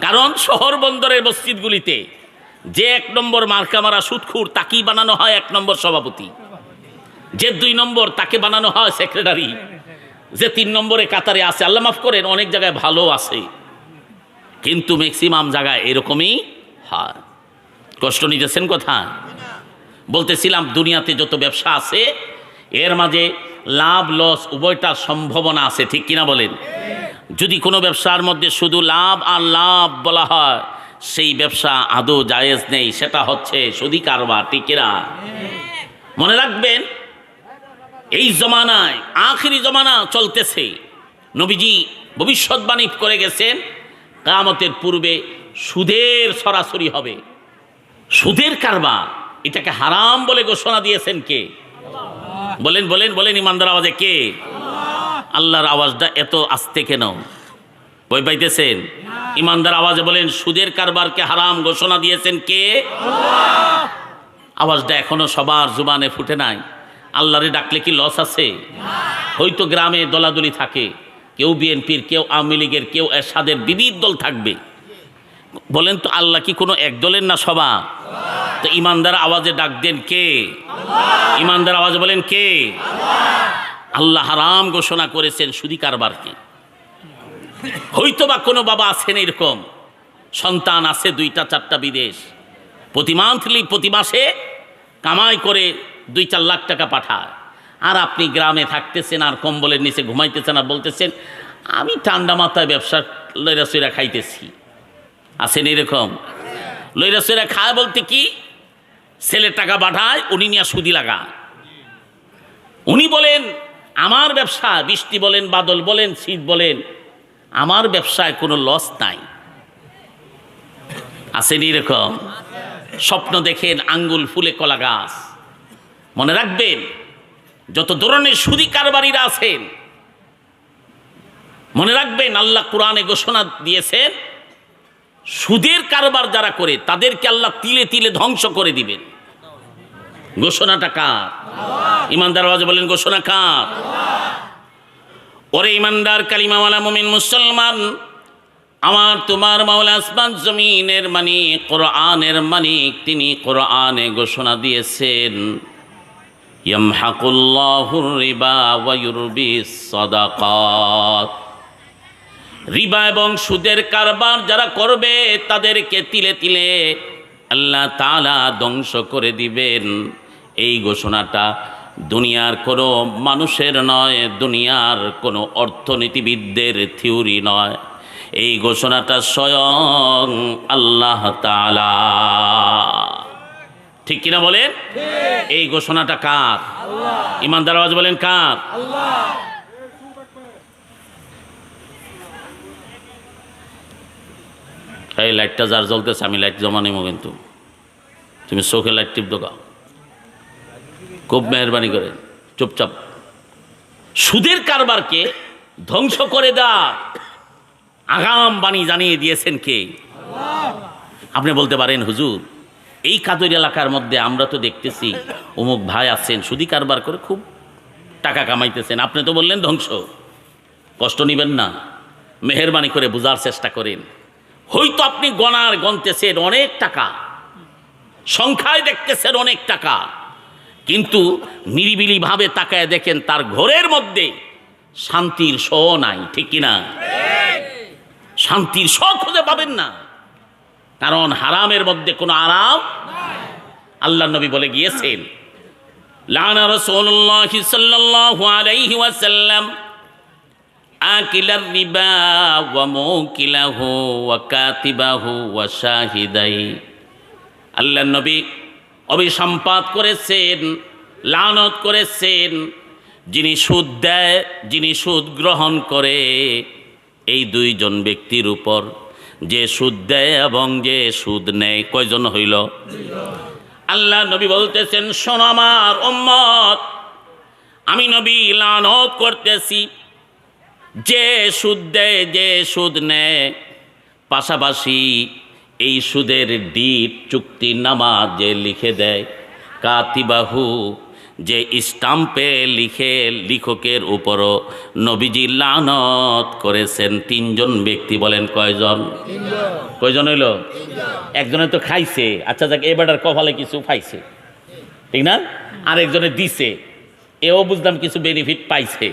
কারণ শহর বন্দরের মসজিদগুলিতে যে এক নম্বর মার্কা মারা সুদখুর তাকেই বানানো হয় এক নম্বর সভাপতি। যে দুই নম্বর, তাকে বানানো হয় সেক্রেটারি। যে তিন নম্বরে কাতারে আছে, আল্লাহ মাফ করেন, অনেক জায়গায় ভালো আছে। কিন্তু ম্যাক্সিমাম জায়গায় এরকমই হয়। কষ্ট নিতেছেন কথা? বলতেছিলাম, দুনিয়াতে যত ব্যবসা আছে, এর মাঝে লাভ লস উভয়টার সম্ভাবনা আছে, ঠিক কিনা বলেন? যদি কোনো ব্যবসার মধ্যে শুধু লাভ আর লাভ বলা হয়, সেই ব্যবসা আদৌ জায়েজ নেই, সেটা হচ্ছে সুদি কারবার কিনা? মনে রাখবেন, এই জমানায়, আখেরি জমানা চলতেছে। নবীজি ভবিষ্যৎবাণী করে গেছেন কামতের পূর্বে সুদের সরাসরি হবে। সুদের কারবার, এটাকে হারাম বলে ঘোষণা দিয়েছেন কে? বলেন বলেন বলেন, ইমানদার আওয়াজে কে? আল্লাহর আওয়াজটা এত আস্তে কেন? বই পাইতেছেন? ইমানদার আওয়াজে বলেন, সুদের কারবারকে হারাম ঘোষণা দিয়েছেন কে? আওয়াজটা এখনও সবার জুবানে ফুটে নাই। আল্লাহরে ডাকলে কি লস আছে? হয়তো গ্রামে দলাদলি থাকে, কেউ বিএনপির, কেউ আওয়ামী লীগের, কেউ এরশাদের বিবিধ দল থাকবে। বলেন তো আল্লাহ কি কোনো এক দলের না সবা তো ইমানদার আওয়াজে ডাক দেন কে? ইমানদার আওয়াজে বলেন কে? আল্লাহ হারাম ঘোষণা করেছেন সুদি কারবারকে। হয়তো বা কোনো বাবা আছেন এরকম, সন্তান আছে দুইটা, চারটা বিদেশ। প্রতি মান্থলি প্রতি মাসে কামাই করে দুই, চার লাখ টাকা পাঠায়। আর আপনি গ্রামে থাকতেছেন, আর কম্বলের নিচে ঘুমাইতেছেন আর বলতেছেন, আমি ঠান্ডা মাথায় ব্যবসা লইরা সইরা খাইতেছি। আছেন এরকম? লইরা সইরা খায় বলতে কি, ছেলের টাকা পাঠায়, উনি নিয়ে সুদি লাগা উনি বলেন আমার ব্যবসা, বৃষ্টি বলেন, বাদল বলেন, শীত বলেন, আমার ব্যবসায় কোনো লস নাই। আছেন এরকম? স্বপ্ন দেখেন আঙ্গুল ফুলে কলা গাছ। মনে রাখবেন, যত ধরনের সুদি কারবারিরা আছেন, মনে রাখবেন আল্লাহ কোরআনে ঘোষণা দিয়েছেন, সুদের কারবার যারা করে, তাদেরকে আল্লাহ তিলে তিলে ধ্বংস করে দিবেন। ঘোষণাটা কার? ইমানদার আওয়াজে বলেন, ঘোষণা কার? ওরে ইমানদার, কালিমাওয়ালা, মুমিন, মুসলমান, আমার তোমার মাওলা আসমান জমিনের মানিক কোরআনের মানিক তিনি কোরআনে ঘোষণা দিয়েছেন। রিবা এবং সুদের কারবার যারা করবে, তাদেরকে তিলে তিলে আল্লাহ তালা ধ্বংস করে দিবেন। এই ঘোষণাটা দুনিয়ার কোনো মানুষের নয় দুনিয়ার কোনো অর্থনীতিবিদদের থিওরি নয়। এই ঘোষণাটা স্বয়ং আল্লাহ তালা ঠিক কিনা বলেন? এই ঘোষণাটা কার? ইমানদার আওয়াজ বলেন কার? এই লাইটটা যার জ্বলতেছে, আমি লাইট জমা নেব কিন্তু। তুমি চোখে লাইট টিপ দোকাও খুব মেহরবানি করে, চুপচাপ। সুদের কারবারকে ধ্বংস করে দা আগাম বাণী জানিয়ে দিয়েছেন কে? আপনি বলতে পারেন, হুজুর, এই কাদর এলাকার মধ্যে আমরা তো দেখতেছি, অমুক ভাই আছেন, সুদি কারবার করে খুব টাকা কামাইতেছেন। আপনি তো বললেন ধ্বংস। কষ্ট নেবেন না। মেহরবানি করে বোঝার চেষ্টা করেন। হয়তো আপনি গণার গনতেছেন অনেক টাকা, সংখ্যায় দেখতেছেন অনেক টাকা, কিন্তু নিরিবিলিভাবে তাকায় দেখেন তার ঘরের মধ্যে শান্তির স নাই, ঠিক কিনা শান্তির স খুঁজে পাবেন না, কারণ হারামের মধ্যে কোনো আরাম আল্লাহ নবী বলে গিয়েছেন, লানা রাসূলুল্লাহ সাল্লাল্লাহু আলাইহি ওয়াসাল্লাম মুকিলাহু ওয়া কাতিবাহু ওয়া শাহিদাই। আল্লাহ নবী অভিসম্পাত করেছেন, লানত করেছেন, যিনি সুদ দেয়, যিনি সুদ গ্রহণ করে। এই দুইজন ব্যক্তির উপর যে সুদ দেয় এবং যে সুদ নেয়, কয়জন হইল? আল্লাহ নবী বলতেছেন, শোনো আমার উম্মত, আমি নবী লানত করতেছি। যে সুদ দেয়, যে সুদ নেয়। পাশাপাশি এই সুদের ডিট, চুক্তি নামা যে লিখে দেয়, কাতিবাহু যে স্টাম্পে লিখে লেখকের উপরও নবীজি লানত করেছেন। তিনজন ব্যক্তি বলেন কয়জন? কয়জন হইল? একজনে তো খাইছে। আচ্ছা যাক এবারটার কপালে কিছু পাইছে। ঠিক না? আরেকজনে দিছে। এও বুঝলাম কিছু বেনিফিট পাইছে।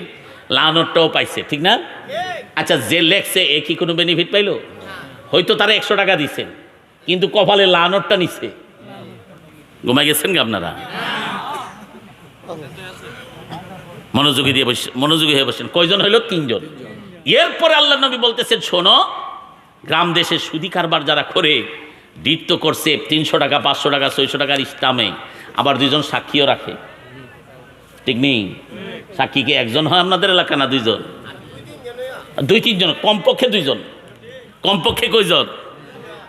লানরটাও পাইছে, ঠিক না? আচ্ছা যে লেখছে, এ কি কোনো বেনিফিট পাইলো? হয়তো তারা একশো টাকা দিছে কিন্তু কপালে লানরটা নিছে। ঘুমাই গেছেন কি আপনারা? মনোযোগী দিয়ে বসে, মনোযোগী হয়ে বসেন। কয়জন হইল? তিনজন। এরপরে আল্লাহ নবী বলতেছেন, শোনো, গ্রাম দেশে সুদি কারবার যারা করে নৃত্য করছে, তিনশো টাকা, পাঁচশো টাকা, ছয়শো টাকার ইস্টামে আবার দুজন সাক্ষীও রাখে। ঠিক নেই? সাক্ষী কি একজন হয় আপনাদের এলাকা না দুইজন? দুই তিনজন, কমপক্ষে দুইজন। কমপক্ষে কইজন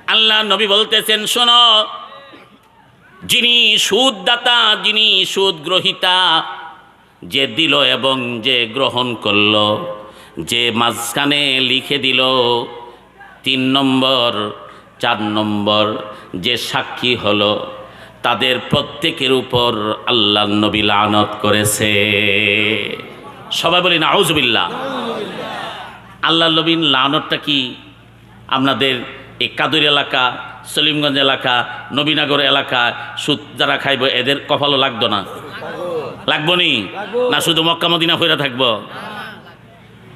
আল্লাহ নবী বলতেছেন, শোনো, যিনি সুদদাতা, যিনি সুদ গ্রহিতা যে দিল এবং যে গ্রহণ করল, যে মাঝখানে লিখে দিল, তিন নম্বর, চার নম্বর, যে সাক্ষী হলো তাদের প্রত্যেকের উপর আল্লাহ নবী লানত করেছে। সবাই বলি না আউজবিল্লা আল্লাহ নবীন লানতটা কি? আপনাদের এই কাদুর এলাকা সলিমগঞ্জ এলাকা নবীনগর এলাকা সুদ যারা খাইব এদের কপালও লাগতো না। লাগবো নি? না শুধু মক্কা মদিনা ফেরা থাকব?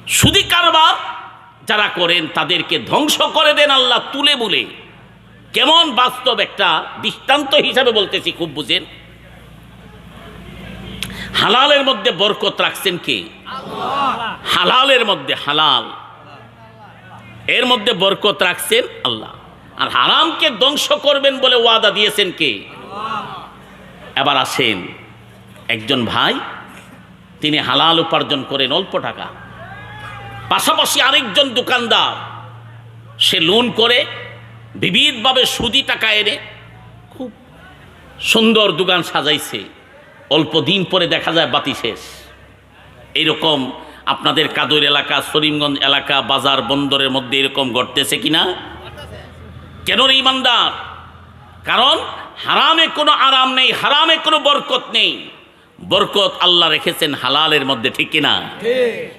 সুদি কারবার যারা করেন তাদেরকে ধ্বংস করে দেন আল্লাহ তুলে বলে। কেমন বাস্তব একটা দৃষ্টান্ত হিসাবে বলতেছি, খুব বুঝেন। হালালের মধ্যে বরকত রাখছেন কে? হালালের মধ্যে হালাল। এর মধ্যে বরকত রাখছেন আল্লাহ। আর হারামকে ধ্বংস করবেন বলে ওয়াদা দিয়েছেন কে? এবার আসেন, একজন ভাই, তিনি হালাল উপার্জন করেন অল্প টাকা। পাশাপাশি আরেকজন দোকানদার, সে লোন করে বিবিধভাবে সুদি টাকা এনে খুব সুন্দর দোকান সাজাইছে। অল্প দিন পরে দেখা যায় বাতি শেষ। এইরকম আপনাদের কাদুর এলাকা সরিমগঞ্জ এলাকা বাজার বন্দরের মধ্যে এরকম ঘটতেছে কিনা? কেন রে ইমানদার? কারণ হারামে কোনো আরাম নেই হারামে কোনো বরকত নেই। বরকত আল্লাহ রেখেছেন হালালের মধ্যে ঠিক কিনা?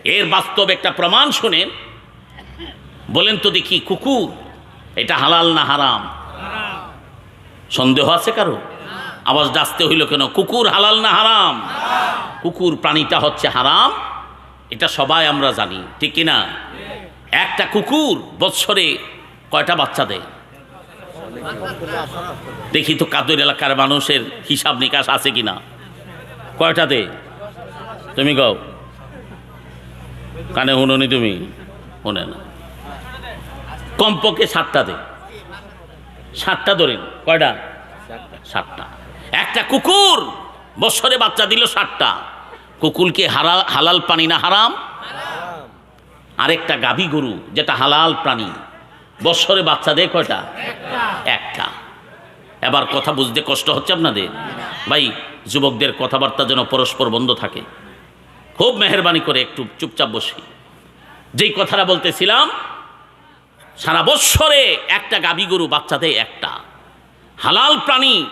এর বাস্তব একটা প্রমাণ শোনেন। বলেন তো দেখি কুকুর। এটা হালাল না হারাম? সন্দেহ আছে কারও? আওয়াজ ডাসতে হইল কেন? কুকুর হালাল না হারাম? কুকুর প্রাণীটা হচ্ছে হারাম। এটা সবাই আমরা জানি, ঠিক কিনা একটা কুকুর বৎসরে কয়টা বাচ্চা দেয়? দেখি তো কাদের এলাকার মানুষের হিসাব নিকাশ আছে কিনা কয়টা দে তুমি গাও কানে শুনুনি তুমি? শুনে না। কমপক্ষে সাতটা দে। সাতটা ধরেন, কয়টা? সাতটা। একটা কুকুর, বছরে বাচ্চা দিল সাতটা। কুকুরকে হারা হালাল প্রাণী না হারাম? আরেকটা গাভী গরু, যেটা হালাল প্রাণী, বছরে বাচ্চা দেয় কয়টা? একটা। এবার কথা বুঝতে কষ্ট হচ্ছে আপনাদের? ভাই, যুবকদের কথাবার্তা যেন পরস্পর বন্ধ থাকে। খুব মেহরবানি করে একটু চুপচাপ বসি। যেই কথাটা বলতেছিলাম সারা বৎসরে একটা গাভী গরু বাচ্চা দেয় একটা। হালাল প্রাণী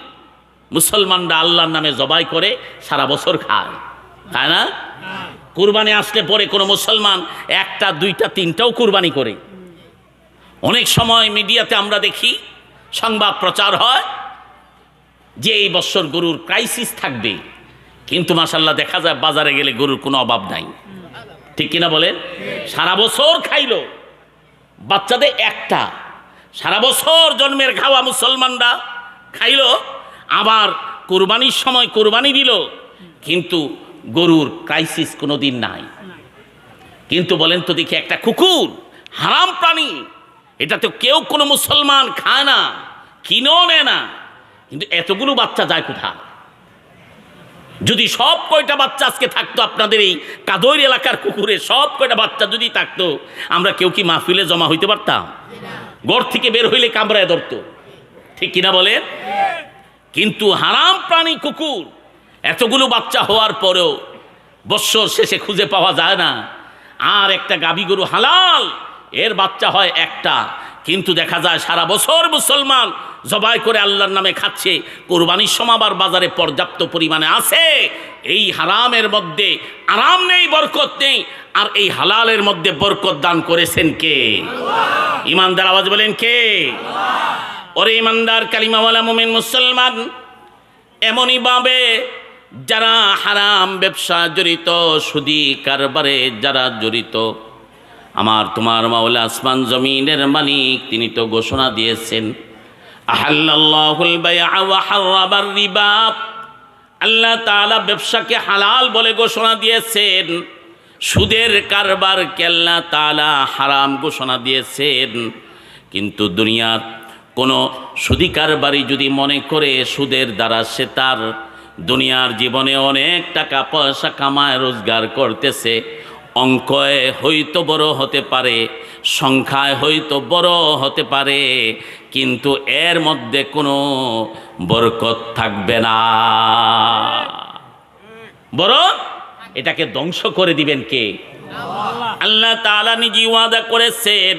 মুসলমানরা আল্লাহর নামে জবাই করে, সারা বছর খায়। তাই না? কুরবানি আসলে পরে কোনো মুসলমান একটা, দুইটা, তিনটাও কুরবানি করে। অনেক সময় মিডিয়াতে আমরা দেখি, সংবাদ প্রচার হয় যে এই বছর গরুর ক্রাইসিস থাকবে। কিন্তু মাসাল্লাহ দেখা যায় বাজারে গেলে গরুর কোনো অভাব নাই। ঠিক কিনা বলেন? সারা বছর খাইলো। বাচ্চাদের একটা। সারা বছর জন্মের খাওয়া মুসলমানরা খাইলো, আবার কোরবানির সময় কোরবানি দিল, কিন্তু গরুর ক্রাইসিস কোনো দিন নাই। কিন্তু বলেন তো দেখি একটা কুকুর, হারাম প্রাণী, এটা তো কেউ কোনো মুসলমান খায় না, কিনেও নেয় না, কিন্তু এতগুলো বাচ্চা যায় কোথায়? যদি সব কয়টা বাচ্চা আজকে থাকতো আপনাদের এই কাদর এলাকার কুকুরে, সব কয়টা বাচ্চা যদি থাকতো, আমরা কেউ কি মাহফিলে জমা হইতে পারতাম? গড় থেকে বের হইলে কামড়ায় ধরতো। ঠিক কিনা বলেন? কিন্তু হারাম প্রাণী কুকুর এতগুলো বাচ্চা হওয়ার পরেও বৎসর শেষে খুঁজে পাওয়া যায় না। আর একটা গাভী গরু হালাল, এর বাচ্চা হয় একটা। কিন্তু দেখা যায় সারা বছর মুসলমান জবাই করে আল্লাহর নামে খাচ্ছে। কোরবানির সমাবার বাজারে পর্যাপ্ত পরিমাণে আছে। এই হারামের মধ্যে আরাম নেই বরকত নেই। আর এই হালালের মধ্যে বরকত দান করেছেন কে? ইমানদার আওয়াজ বলেন কে? ওরে ইমানদার কালিমাওয়ালা মুমিন মুসলমান এমনই ভাবে যারা হারাম ব্যবসা জড়িত সুদি কারবারে যারা জড়িত আমার তোমার মাওলা আসমান জমিনের মালিক, তিনি তো ঘোষণা দিয়েছেন। আল্লাহ তাআলা ব্যবসাকে হালাল বলে ঘোষণা দিয়েছেন। সুদের কারবারকে আল্লাহ তাআলা হারাম ঘোষণা দিয়েছেন। কিন্তু দুনিয়ার কোনো সুদি কারবারি যদি মনে করে সুদের দ্বারা সে তার দুনিয়ার জীবনে অনেক টাকা পয়সা কামায়, রোজগার করতেছে অঙ্কয়ে হয়তো বড় হতে পারে, সংখ্যায় হয়তো বড় হতে পারে, কিন্তু এর মধ্যে কোনো বরকত থাকবে না। বড়, এটাকে ধ্বংস করে দিবেন কে? আল্লাহ তাআলা নিজে ওয়াদা করেছেন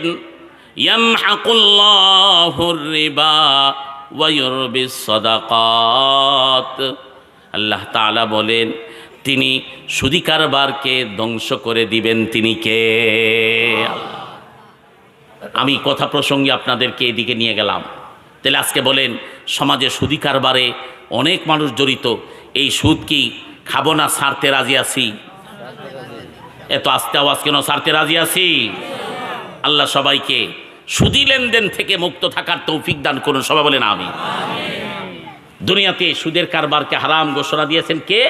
আল্লাহ তাআলা বলেন তিনি সুদি কারবারকে ধ্বংস করে দিবেন তিনি কে? আমি কথা প্রসঙ্গে আপনাদেরকে এদিকে নিয়ে গেলাম। তাহলে আজকে বলেন, সমাজে সুদি কারবারে অনেক মানুষ জড়িত। এই সুদ কি খাব না সারতে রাজি আছি? এত আস্তে আওয়াজ কেন সারতে রাজি আছি? আল্লাহ সবাইকে সুদি লেনদেন থেকে মুক্ত থাকার তৌফিক দান করুন। সবাই বলেন আমি দুনিয়াতে সুদের কারবারকে হারাম ঘোষণা দিয়েছেন কে?